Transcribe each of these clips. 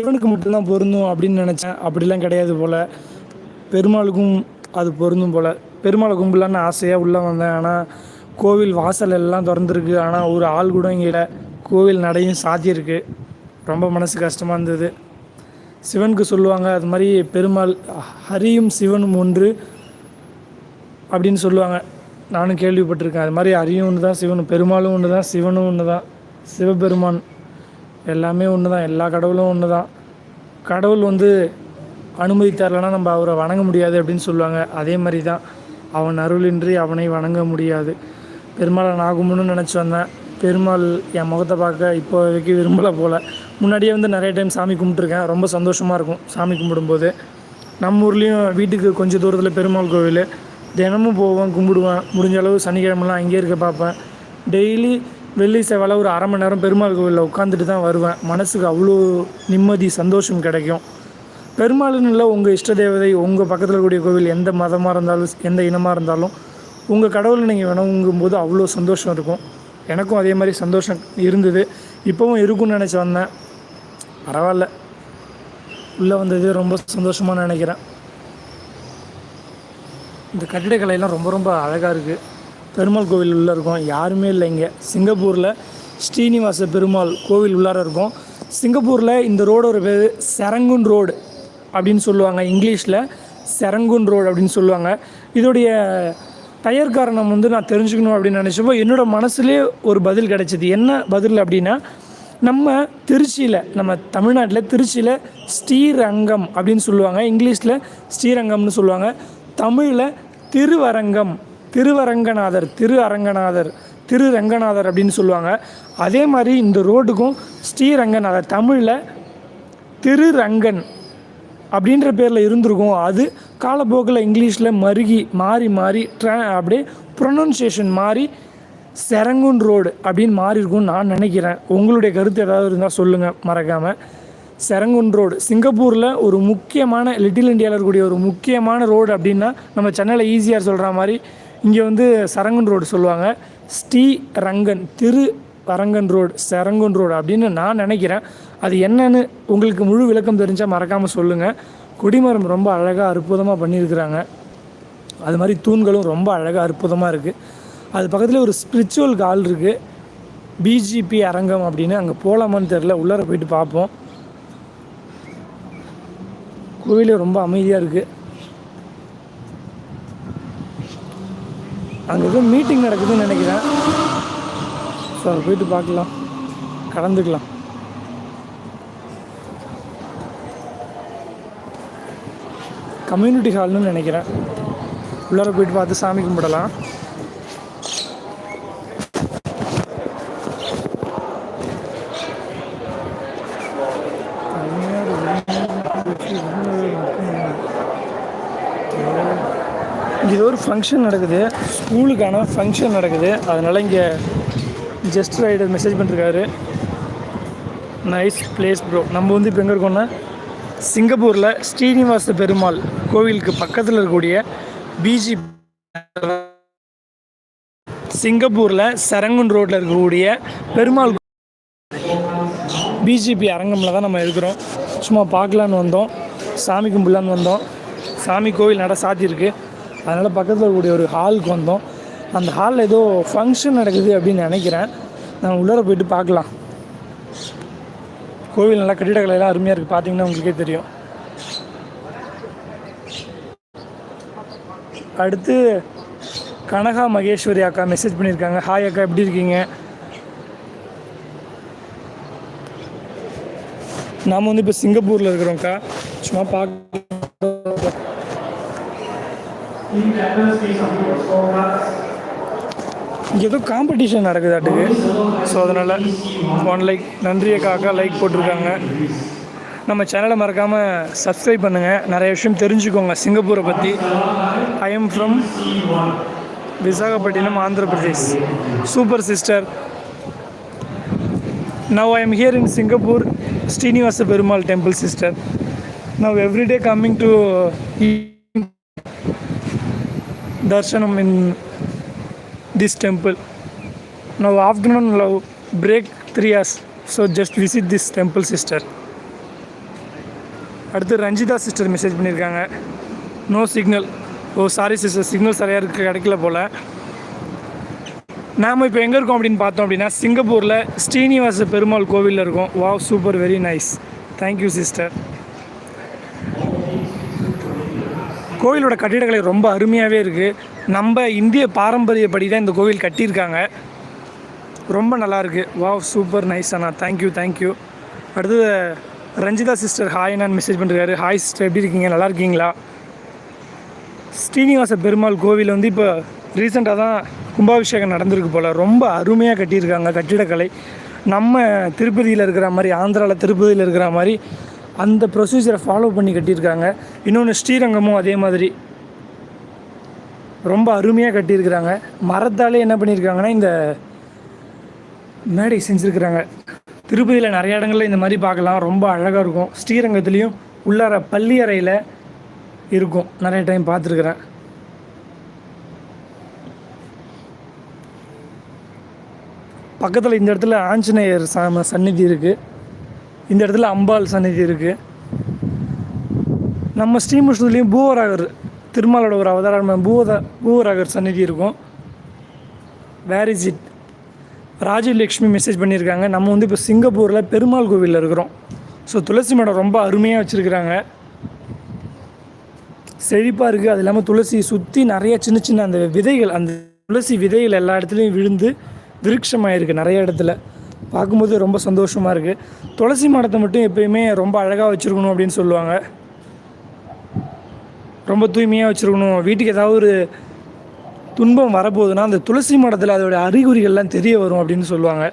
சிவனுக்கு மட்டும்தான் பொருந்தும் அப்படின்னு நினச்சேன். அப்படிலாம் கிடையாது போல். பெருமாளுக்கும் அது பொருந்தும் போல். பெருமாளை கும்பலான்னு ஆசையாக உள்ளே வந்தேன். ஆனால் கோவில் வாசல் எல்லாம் திறந்துருக்கு. ஆனால் ஒரு ஆள் கூட இங்கே இல்லை. கோவில் நடையும் சாத்தியிருக்கு ரொம்ப மனசு கஷ்டமாக இருந்தது. சிவனுக்கு சொல்லுவாங்க அது மாதிரி பெருமாள் ஹரியும் சிவனும் ஒன்று அப்படின்னு சொல்லுவாங்க. நானும் கேள்விப்பட்டிருக்கேன். அது மாதிரி ஹரியும் ஒன்று தான் சிவனும் பெருமாளும் ஒன்று தான் சிவனும் ஒன்று தான் சிவபெருமான் எல்லாமே ஒன்று தான் எல்லா கடவுளும் ஒன்று தான் கடவுள் வந்து அனுமதி தரலைன்னா நம்ம அவரை வணங்க முடியாது அப்படின்னு சொல்லுவாங்க. அதே மாதிரி தான் அவன் அருளின்றி அவனை வணங்க முடியாது. பெருமாளை ஆகும்னு நினச்சி வந்தேன். பெருமாள் என் முகத்தை பார்க்க இப்போ வரைக்கும் விரும்பலை போல். முன்னாடியே வந்து நிறைய டைம் சாமி கும்பிட்ருக்கேன் ரொம்ப சந்தோஷமாக இருக்கும் சாமி கும்பிடும்போது. நம்ம ஊர்லேயும் வீட்டுக்கு கொஞ்சம் தூரத்தில் பெருமாள் கோவில். தினமும் போவேன் கும்பிடுவேன். முடிஞ்ச அளவு சனிக்கிழமெல்லாம் அங்கேயே இருக்க பார்ப்பேன். டெய்லி வெள்ளி செவ்வாயில் ஒரு அரை மணி நேரம் பெருமாள் கோவிலில் உட்காந்துட்டு தான் வருவேன். மனசுக்கு அவ்வளோ நிம்மதி சந்தோஷம் கிடைக்கும். பெருமாள்னு இல்லை உங்கள் இஷ்ட தேவதை உங்கள் பக்கத்தில் கூடிய கோவில் எந்த மதமாக இருந்தாலும் எந்த இனமாக இருந்தாலும் உங்கள் கடவுளை நீங்கள் வணங்கும் போது அவ்வளோ சந்தோஷம் இருக்கும். எனக்கும் அதே மாதிரி சந்தோஷம் இருந்தது. இப்போவும் இருக்கும்னு நினச்சி வந்தேன். பரவாயில்ல. உள்ளே வந்தது ரொம்ப சந்தோஷமாக நினைக்கிறேன். இந்த கட்டிடக்கலையெல்லாம் ரொம்ப ரொம்ப அழகாக இருக்குது பெருமாள் கோவில் உள்ளே இருக்கும். யாருமே இல்லை இங்கே. சிங்கப்பூரில் ஸ்ரீனிவாச பெருமாள் கோவில் உள்ளார இருக்கும். சிங்கப்பூரில் இந்த ரோடோட பேர் செரங்குன் ரோடு அப்படின்னு சொல்லுவாங்க. இங்கிலீஷில் செரங்குன் ரோடு அப்படின்னு சொல்லுவாங்க. இதோடைய டயர் காரணம் வந்து நான் தெரிஞ்சுக்கணும் அப்படின்னு நினச்சப்போ என்னோடய மனசுலேயே ஒரு பதில் கிடைச்சிது. என்ன பதில் அப்படின்னா நம்ம திருச்சியில் நம்ம தமிழ்நாட்டில் திருச்சியில் ஸ்ரீரங்கம் அப்படின்னு சொல்லுவாங்க. இங்கிலீஷில் ஸ்ரீரங்கம்னு சொல்லுவாங்க. தமிழில் திருவரங்கம் திருவரங்கநாதர் திரு அரங்கநாதர் திரு ரங்கநாதர் அப்படின்னு சொல்லுவாங்க. அதே மாதிரி இந்த ரோடுக்கும் ஸ்ரீரங்கநாதர் தமிழில் திரு ரங்கன் அப்படின்ற பேரில் இருந்திருக்கும். அது காலப்போக்கில் இங்கிலீஷில் மருகி மாறி மாறி ட்ரா அப்படியே ப்ரொனன்சியேஷன் மாறி செரங்குன் ரோடு அப்படின்னு மாறி இருக்கும்னு நான் நினைக்கிறேன். உங்களுடைய கருத்து ஏதாவது இருந்தால் சொல்லுங்கள் மறக்காமல் செரங்குன் ரோடு. சிங்கப்பூரில் ஒரு முக்கியமான லிட்டில் இந்தியாவில் இருக்கக்கூடிய ஒரு முக்கியமான ரோடு அப்படின்னா நம்ம சென்னையில் ஈஸியாக சொல்கிற மாதிரி இங்கே வந்து சரங்குன் ரோடு சொல்லுவாங்க. ஸ்ரீ ரங்கன் திரு அரங்கன் ரோடு சரங்கன் ரோடு அப்படின்னு நான் நினைக்கிறேன். அது என்னன்னு உங்களுக்கு முழு விளக்கம் தெரிஞ்சால் மறக்காமல் சொல்லுங்கள் கொடிமரம் ரொம்ப அழகாக அற்புதமாக பண்ணியிருக்கிறாங்க. அது மாதிரி தூண்களும் ரொம்ப அழகாக அற்புதமாக இருக்குது அது பக்கத்தில் ஒரு ஸ்பிரிச்சுவல் கால் இருக்குது பிஜிபி அரங்கம் அப்படின்னு. அங்கே போகலாமான்னு தெரில உள்ளார போயிட்டு பார்ப்போம். கோவிலே ரொம்ப அமைதியாக இருக்குது அங்கே எதுவும் மீட்டிங் நடக்குதுன்னு நினைக்கிறேன். ஸோ அங்கே போயிட்டு பார்க்கலாம். கலந்துக்கலாம் கம்யூனிட்டி ஹால்னு நினைக்கிறேன். உள்ளார போயிட்டு பார்த்து சாமி கும்பிடலாம் இங்கே ஏதோ ஒரு ஃபங்க்ஷன் நடக்குது. ஸ்கூலுக்கான ஃபங்க்ஷன் நடக்குது. அதனால் இங்கே ஜஸ்ட் ரைடர் மெசேஜ் பண்ணிருக்காரு. நைஸ் பிளேஸ் ப்ரோ நம்ம வந்து இப்போ எங்கே இருக்கோம்னா சிங்கப்பூரில் ஸ்ரீனிவாச பெருமாள் கோவிலுக்கு பக்கத்தில் இருக்கக்கூடிய பிஜி சிங்கப்பூரில் சரங்குன் ரோட்டில் இருக்கக்கூடிய பெருமாள் பிஜேபி அரங்கமில் தான் நம்ம இருக்கிறோம். சும்மா பார்க்கலான்னு வந்தோம். சாமி கும்பிடலான்னு வந்தோம். சாமி கோவில் நட சாத்தியிருக்கு. அதனால் பக்கத்தில் இருக்கக்கூடிய ஒரு ஹாலுக்கு வந்தோம். அந்த ஹாலில் ஏதோ ஃபங்க்ஷன் நடக்குது அப்படின்னு நினைக்கிறேன். நான் உள்ளார போயிட்டு பார்க்கலாம். கோவில் நல்லா கட்டிடக்கலையெல்லாம் அருமையாக இருக்குது பார்த்தீங்கன்னா உங்களுக்கே தெரியும். அடுத்து கனகா மகேஸ்வரி அக்கா மெசேஜ் பண்ணியிருக்காங்க. ஹாய் அக்கா எப்படி இருக்கீங்க? நாம் வந்து இப்போ சிங்கப்பூரில் இருக்கிறோம்க்கா சும்மா பார்க்க ஏதோ காம்படிஷன் நடக்குதாட்டுக்கு. ஸோ அதனால் ஒன் லைக் நன்றியை காக்கா லைக் போட்டிருக்காங்க. நம்ம சேனலை மறக்காமல் சப்ஸ்கிரைப் பண்ணுங்கள் நிறைய விஷயம் தெரிஞ்சுக்கோங்க சிங்கப்பூரை பற்றி I am from Visakhapatnam Andhra Pradesh. Super sister now I am here in Singapore Srinivasa Perumal temple sister now everyday coming to darshanam in this temple. Now afternoon love break three hours. So just visit this temple sister. அடுத்து Ranjitha sister message பண்ணியிருக்காங்க no signal oh sorry sister signal சரியாக இருக்க கிடைக்கல போல். நாம் இப்போ எங்கே இருக்கோம் அப்படின்னு பார்த்தோம் அப்படின்னா சிங்கப்பூரில் ஸ்ரீனிவாச பெருமாள் கோவிலில் இருக்கோம். Wow super very nice thank you sister கோவிலோட கட்டிடக்கலை ரொம்ப அருமையாகவே இருக்குது நம்ம இந்திய பாரம்பரியப்படி தான் இந்த கோவில் கட்டியிருக்காங்க. ரொம்ப நல்லாயிருக்கு வாவ் சூப்பர் நைஸ் அண்ணா. தேங்க்யூ தேங்க்யூ அடுத்தது ரஞ்சிதா சிஸ்டர் ஹாய் நான் மெசேஜ் பண்ணுறாரு ஹாய் சிஸ்டர் எப்படி இருக்கீங்க? நல்லா இருக்கீங்களா? ஸ்ரீனிவாச பெருமாள் கோவில் வந்து இப்போ ரீசெண்டாக தான் கும்பாபிஷேகம் நடந்திருக்கு போல். ரொம்ப அருமையாக கட்டியிருக்காங்க கட்டிடக்கலை. நம்ம திருப்பதியில் இருக்கிற மாதிரி ஆந்திராவில் திருப்பதியில் இருக்கிற மாதிரி அந்த ப்ரொசீஜரை ஃபாலோ பண்ணி கட்டியிருக்காங்க. இன்னொன்று ஸ்ரீரங்கமும் அதே மாதிரி. ரொம்ப அருமையாக கட்டியிருக்கிறாங்க. மரத்தாலே என்ன பண்ணியிருக்காங்கன்னா இந்த மேடை செஞ்சுருக்கிறாங்க. திருப்பதியில் நிறைய இடங்களில் இந்த மாதிரி பார்க்கலாம். ரொம்ப அழகாக இருக்கும். ஸ்ரீரங்கத்துலேயும் உள்ளார பள்ளி அறையில் இருக்கும். நிறைய டைம் பார்த்துருக்குறேன். பக்கத்தில் இந்த இடத்துல ஆஞ்சநேயர் சாம சந்நிதி இருக்குது இந்த இடத்துல அம்பாள் சன்னிதி இருக்குது நம்ம ஸ்ரீமுஷ்ணத்துலேயும் பூவராகர் திருமாலோட ஒரு அவதாரம் பூவத பூவராகர் சன்னிதி இருக்கும். Where is it Rajalakshmi message பண்ணியிருக்காங்க. நம்ம வந்து இப்போ சிங்கப்பூரில் பெருமாள் கோவிலில் இருக்கிறோம். ஸோ துளசி மடம் ரொம்ப அருமையாக வச்சுருக்குறாங்க. செழிப்பாக இருக்குது அது இல்லாமல் துளசி சுற்றி நிறைய சின்ன சின்ன அந்த விதைகள் அந்த துளசி விதைகள் எல்லா இடத்துலையும் விழுந்து விருட்சமாக இருக்குது நிறைய இடத்துல. பார்க்கும்போது ரொம்ப சந்தோஷமாக இருக்குது துளசி மடத்தை மட்டும் எப்பயுமே ரொம்ப அழகாக வச்சுருக்கணும் அப்படின்னு சொல்லுவாங்க. ரொம்ப தூய்மையாக வச்சுருக்கணும். வீட்டுக்கு ஏதாவது ஒரு துன்பம் வரப்போகுதுன்னா அந்த துளசி மடத்தில் அதோட அறிகுறிகள்லாம் தெரிய வரும் அப்படின்னு சொல்லுவாங்க.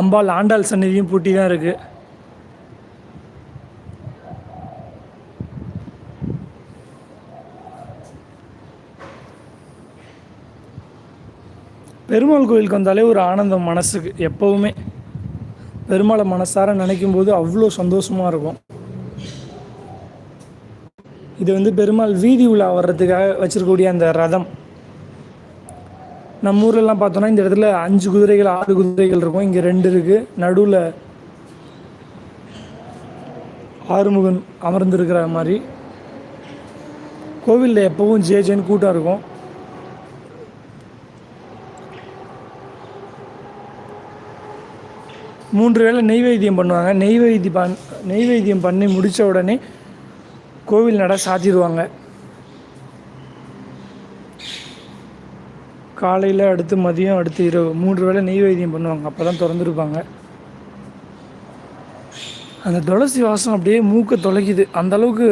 அம்பாள் ஆண்டாள் சன்னதியும் பூட்டி தான் இருக்குது பெருமாள் கோயிலுக்கு வந்தாலே ஒரு ஆனந்தம் மனசுக்கு எப்போவுமே. பெருமாளை மனசார நினைக்கும் போது அவ்வளோ சந்தோஷமாக இருக்கும். இது வந்து பெருமாள் வீதி உலா வர்றதுக்காக வச்சிருக்கக்கூடிய அந்த ரதம். நம்ம ஊர்லலாம் பார்த்தோன்னா இந்த இடத்துல அஞ்சு குதிரைகள் ஆறு குதிரைகள் இருக்கும். இங்கே ரெண்டு இருக்குது நடுவில் ஆறுமுகன் அமர்ந்திருக்கிற மாதிரி. கோவிலில் எப்போவும் ஜே ஜேன்னு கூட்டம் இருக்கும். மூன்று வேளை நெய்வேத்தியம் பண்ணுவாங்க. நெய்வேத்தி பண் நெய்வேத்தியம் பண்ணி முடித்த உடனே கோவில் நட சாத்திடுவாங்க. காலையில் அடுத்து மதியம் அடுத்து இரவு மூன்று வேளை நெய்வேத்தியம் பண்ணுவாங்க. அப்போ தான் திறந்துருப்பாங்க. அந்த துளசி வாசம் அப்படியே மூக்கை தொலைக்குது. அந்தளவுக்கு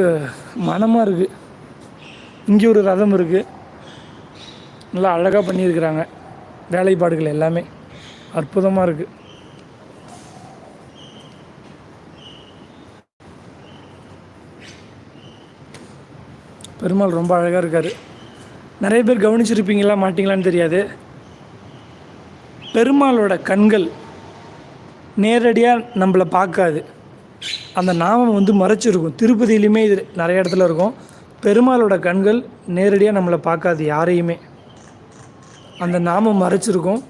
மனமாக இருக்குது இங்கே ஒரு ரதம் இருக்குது நல்லா அழகாக பண்ணியிருக்கிறாங்க. வேலைப்பாடுகள் எல்லாமே. அற்புதமாக இருக்குது பெருமாள் ரொம்ப அழகாக இருக்கார். நிறைய பேர் கவனிச்சிருப்பீங்களா மாட்டிங்களான்னு தெரியாது. பெருமாளோட கண்கள் நேரடியாக நம்மளை பார்க்காது. அந்த நாமம் வந்து மறைச்சிருக்கும். திருப்பதியிலையுமே இது நிறைய இடத்துல இருக்கும். பெருமாளோட கண்கள் நேரடியாக நம்மளை பார்க்காது யாரையுமே. அந்த நாமம் மறைச்சிருக்கும்.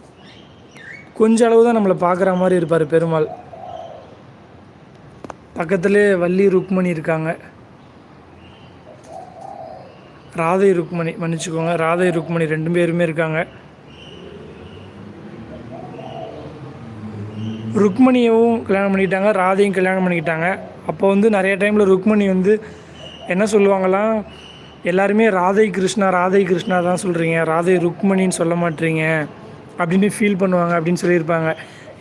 கொஞ்ச அளவு தான் நம்மளை பார்க்குற மாதிரி இருப்பார் பெருமாள். பக்கத்துலேயே வள்ளி ருக்மணி இருக்காங்க. ராதை ருக்மணி மன்னிச்சுக்கோங்க. ராதை ருக்மணி ரெண்டு பேருமே இருக்காங்க. ருக்மணியவும் கல்யாணம் பண்ணிக்கிட்டாங்க ராதையும் கல்யாணம் பண்ணிக்கிட்டாங்க. அப்போ வந்து நிறைய டைமில் ருக்மணி வந்து என்ன சொல்லுவாங்களாம் எல்லாருமே ராதை கிருஷ்ணா ராதை கிருஷ்ணா தான் சொல்கிறீங்க ராதை ருக்மணின்னு சொல்ல மாட்டீங்க அப்படின்னு ஃபீல் பண்ணுவாங்க அப்படின்னு சொல்லியிருப்பாங்க.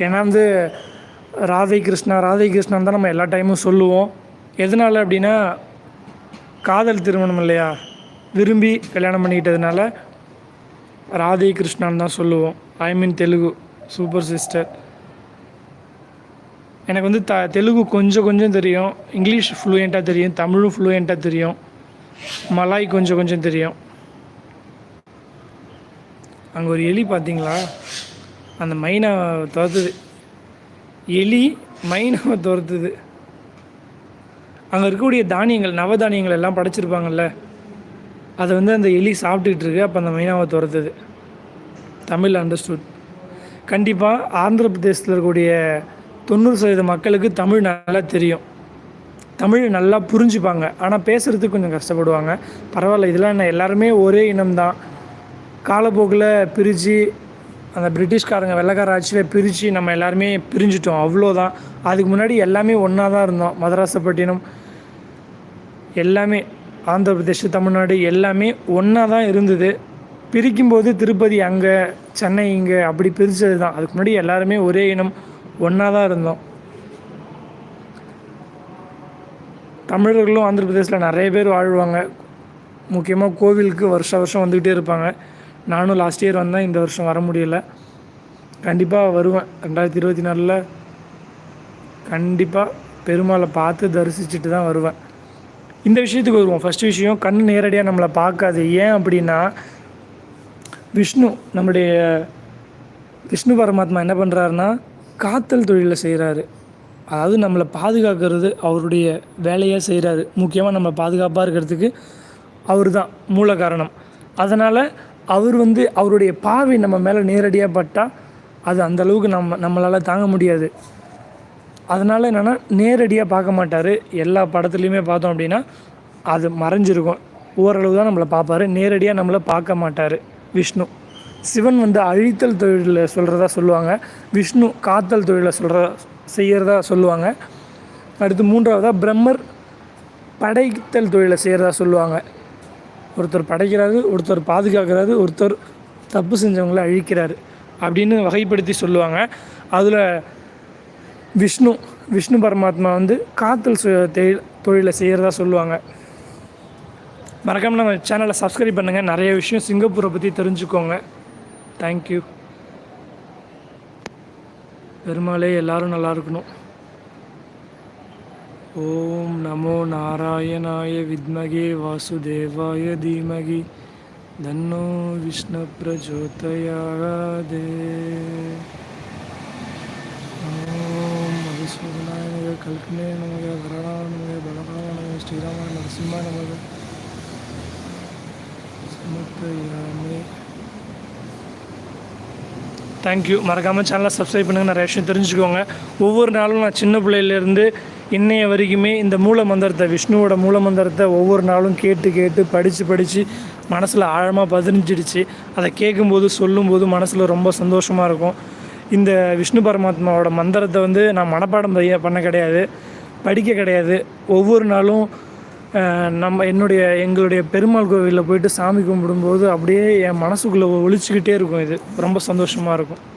ஏன்னா வந்து ராதை கிருஷ்ணா ராதை கிருஷ்ணான் தான் நம்ம எல்லா டைமும் சொல்லுவோம். எதனால் அப்படின்னா காதல் திருமணம் இல்லையா? விரும்பி கல்யாணம் பண்ணிக்கிட்டதுனால ராதே கிருஷ்ணான்னு தான் சொல்லுவோம். I mean Telugu super sister எனக்கு வந்து த தெலுங்கு கொஞ்சம் கொஞ்சம் தெரியும். இங்கிலீஷ் ஃப்ளூயண்ட்டாக தெரியும். தமிழும் ஃப்ளூயண்ட்டாக தெரியும். மலாய் கொஞ்சம் கொஞ்சம் தெரியும். அங்கே ஒரு எலி பார்த்தீங்களா? அந்த மைனை துரத்துது. எலி மைனாவை துரத்துது. அங்கே இருக்கக்கூடிய தானியங்கள் நவதானியங்கள் எல்லாம் படைச்சிருப்பாங்கல்ல? அதை வந்து அந்த எலி சாப்பிட்டுக்கிட்டு இருக்கு அப்போ அந்த மைனாவை துரத்துது. தமிழ் அண்டர்ஸ்டுட் கண்டிப்பாக ஆந்திர பிரதேசத்தில் இருக்கக்கூடிய தொண்ணூறு சதவீத மக்களுக்கு தமிழ் நல்லா தெரியும். தமிழ் நல்லா புரிஞ்சுப்பாங்க. ஆனால் பேசுகிறதுக்கு கொஞ்சம் கஷ்டப்படுவாங்க. பரவாயில்ல இதெல்லாம் என்ன எல்லாருமே ஒரே இனம்தான் காலப்போக்கில் பிரித்து அந்த பிரிட்டிஷ்காரங்க வெள்ளக்கார ஆட்சியில் பிரித்து நம்ம எல்லாருமே பிரிஞ்சிட்டோம் அவ்வளோதான் அதுக்கு முன்னாடி எல்லாமே ஒன்றா தான் இருந்தோம் மதராசப்பட்டினம். எல்லாமே ஆந்திர பிரதேஷ் தமிழ்நாடு எல்லாமே ஒன்றா தான் இருந்தது. பிரிக்கும்போது திருப்பதி அங்கே சென்னை இங்கே அப்படி பிரித்தது தான் அதுக்கு முன்னாடி எல்லாருமே ஒரே இனம் ஒன்றா தான் இருந்தோம். தமிழர்களும் ஆந்திர பிரதேசில் நிறைய பேர் வாழ்வாங்க. முக்கியமாக கோவிலுக்கு வருஷ வருஷம் வந்துக்கிட்டே இருப்பாங்க. நானும் லாஸ்ட் இயர் வந்தேன் இந்த வருஷம் வர முடியல. கண்டிப்பாக வருவேன். ரெண்டாயிரத்தி இருபத்தி நாலில் கண்டிப்பாக பெருமாளை பார்த்து தரிசிச்சுட்டு தான் வருவேன். இந்த விஷயத்துக்கு வருவோம். ஃபஸ்ட்டு விஷயம் கண் நேரடியாக நம்மளை பார்க்காது. ஏன் அப்படின்னா விஷ்ணு நம்முடைய விஷ்ணு பரமாத்மா என்ன பண்ணுறாருன்னா காத்தல் தொழிலை செய்கிறாரு அதாவது நம்மளை பாதுகாக்கிறது அவருடைய வேலையாக செய்கிறாரு முக்கியமாக நம்ம பாதுகாப்பாக இருக்கிறதுக்கு அவர் தான் மூல காரணம். அதனால் அவர் வந்து அவருடைய பாவை நம்ம மேலே நேரடியாக பட்டால் அது அந்தளவுக்கு நம்ம நம்மளால் தாங்க முடியாது. அதனால் என்னென்னா நேரடியாக பார்க்க மாட்டார். எல்லா படத்துலையுமே பார்த்தோம் அப்படின்னா அது மறைஞ்சிருக்கும். ஓரளவு தான் நம்மளை பார்ப்பாரு. நேரடியாக நம்மளை பார்க்க மாட்டார். விஷ்ணு. சிவன் வந்து அழித்தல் தொழிலில் சொல்கிறதா சொல்லுவாங்க. விஷ்ணு காத்தல் தொழிலில் சொல்கிற செய்கிறதா சொல்லுவாங்க. அடுத்து மூன்றாவதாக பிரம்மர் படைத்தல் தொழிலை செய்கிறதா சொல்லுவாங்க. ஒருத்தர் படைக்கிறாரு ஒருத்தர் பாதுகாக்கிறாரு ஒருத்தர் தப்பு செஞ்சவங்களை அழிக்கிறாரு. அப்படின்னு வகைப்படுத்தி சொல்லுவாங்க. அதில் விஷ்ணு விஷ்ணு பரமாத்மா வந்து காத்தல் தொழில் தொழிலை செய்கிறதா சொல்லுவாங்க. மறக்காமல் நம்ம சேனலை சப்ஸ்கிரைப் பண்ணுங்கள் நிறைய விஷயம் சிங்கப்பூரை பற்றி தெரிஞ்சுக்கோங்க. தேங்க்யூ பெருமாளே எல்லாரும் நல்லா இருக்கணும். ஓம் நமோ நாராயணாய வித்மகே வாசுதேவாய தீமகி. தன்னோ விஷ்ணு பிரஜோதயாதே ஸ்ரீராம நரசிம்மா நமக தேங்க்யூ மறக்காமல் சேனலை சப்ஸ்கிரைப் பண்ணுங்கள் நிறைய விஷயம் தெரிஞ்சுக்கோங்க. ஒவ்வொரு நாளும் நான் சின்ன பிள்ளையிலேருந்து இன்னைய வரைக்குமே இந்த மூல மந்திரத்தை விஷ்ணுவோட மூல மந்திரத்தை ஒவ்வொரு நாளும் கேட்டு கேட்டு படித்து படித்து மனசில் ஆழமாக பதிஞ்சிடுச்சு. அதை கேட்கும்போது சொல்லும்போது மனசில் ரொம்ப சந்தோஷமாக இருக்கும். இந்த விஷ்ணு பரமாத்மாவோட மந்திரத்தை வந்து நான் மனப்பாடம் பண்ண கிடையாது. படிக்க கிடையாது. ஒவ்வொரு நாளும் நம்ம என்னுடைய எங்களுடைய பெருமாள் கோவிலில் போயிட்டு சாமி கும்பிடும்போது அப்படியே என் மனசுக்குள்ளே ஒழிச்சிக்கிட்டே இருக்கும் இது. ரொம்ப சந்தோஷமாக இருக்கும்.